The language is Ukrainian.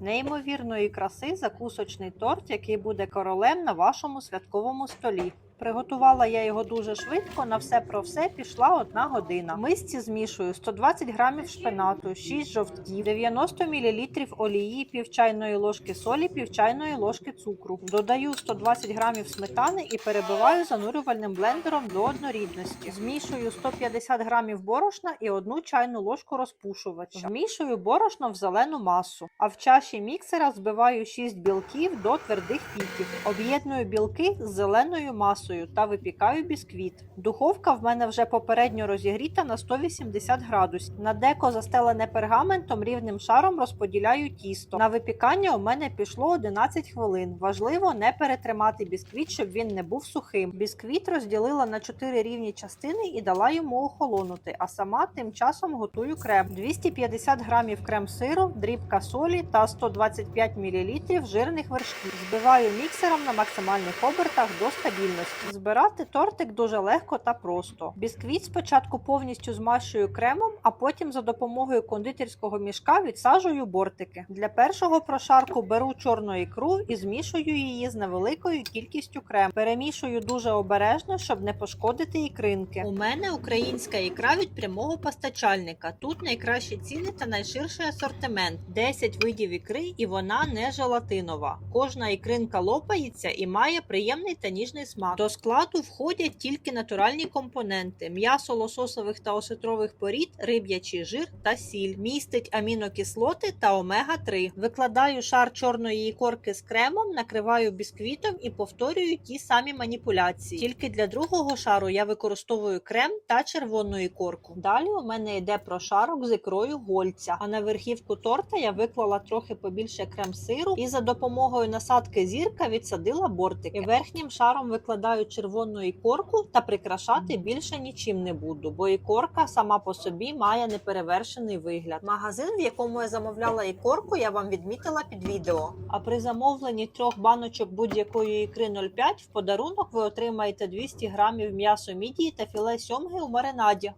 Неймовірної краси закусочний торт, який буде королем на вашому святковому столі. Приготувала я його дуже швидко. На все про все пішла одна година. В мисці змішую 120 грамів шпинату, 6 жовтків, 90 мл олії, пів чайної ложки солі, пів чайної ложки цукру. Додаю 120 грамів сметани і перебиваю занурювальним блендером до однорідності. Змішую 150 грамів борошна і одну чайну ложку розпушувача. Вмішую борошно в зелену масу, а в чаші міксера збиваю 6 білків до твердих піків. Об'єдную білки з зеленою масою та випікаю бісквіт. Духовка в мене вже попередньо розігріта на 180 градусів. На деко застелене пергаментом рівним шаром розподіляю тісто. На випікання у мене пішло 11 хвилин. Важливо не перетримати бісквіт, щоб він не був сухим. Бісквіт розділила на 4 рівні частини і дала йому охолонути, а сама тим часом готую крем. 250 грамів крем-сиру, дрібка солі та 125 мл жирних вершків. Збиваю міксером на максимальних обертах до стабільності. Збирати тортик дуже легко та просто. Бісквіт спочатку повністю змащую кремом, а потім за допомогою кондитерського мішка відсаджую бортики. Для першого прошарку беру чорну ікру і змішую її з невеликою кількістю крему. Перемішую дуже обережно, щоб не пошкодити ікринки. У мене українська ікра від прямого постачальника. Тут найкращі ціни та найширший асортимент. 10 видів ікри, і вона не желатинова. Кожна ікринка лопається і має приємний та ніжний смак. До складу входять тільки натуральні компоненти: м'ясо лососових та осетрових порід, риб'ячий жир та сіль. Містить амінокислоти та омега-3. Викладаю шар чорної ікорки з кремом, накриваю бісквітом і повторюю ті самі маніпуляції. Тільки для другого шару я використовую крем та червону ікорку. Далі у мене йде прошарок з ікрою гольця. А на верхівку торта я виклала трохи побільше крем-сиру і за допомогою насадки зірка відсадила бортики. Верхнім шаром викладаю червону ікорку та прикрашати більше нічим не буду, бо ікорка сама по собі має неперевершений вигляд. Магазин, в якому я замовляла ікорку, я вам відмітила під відео. А при замовленні трьох баночок будь-якої ікри 0,5 в подарунок ви отримаєте 200 грамів м'ясо мідії та філе сьомги у маринаді.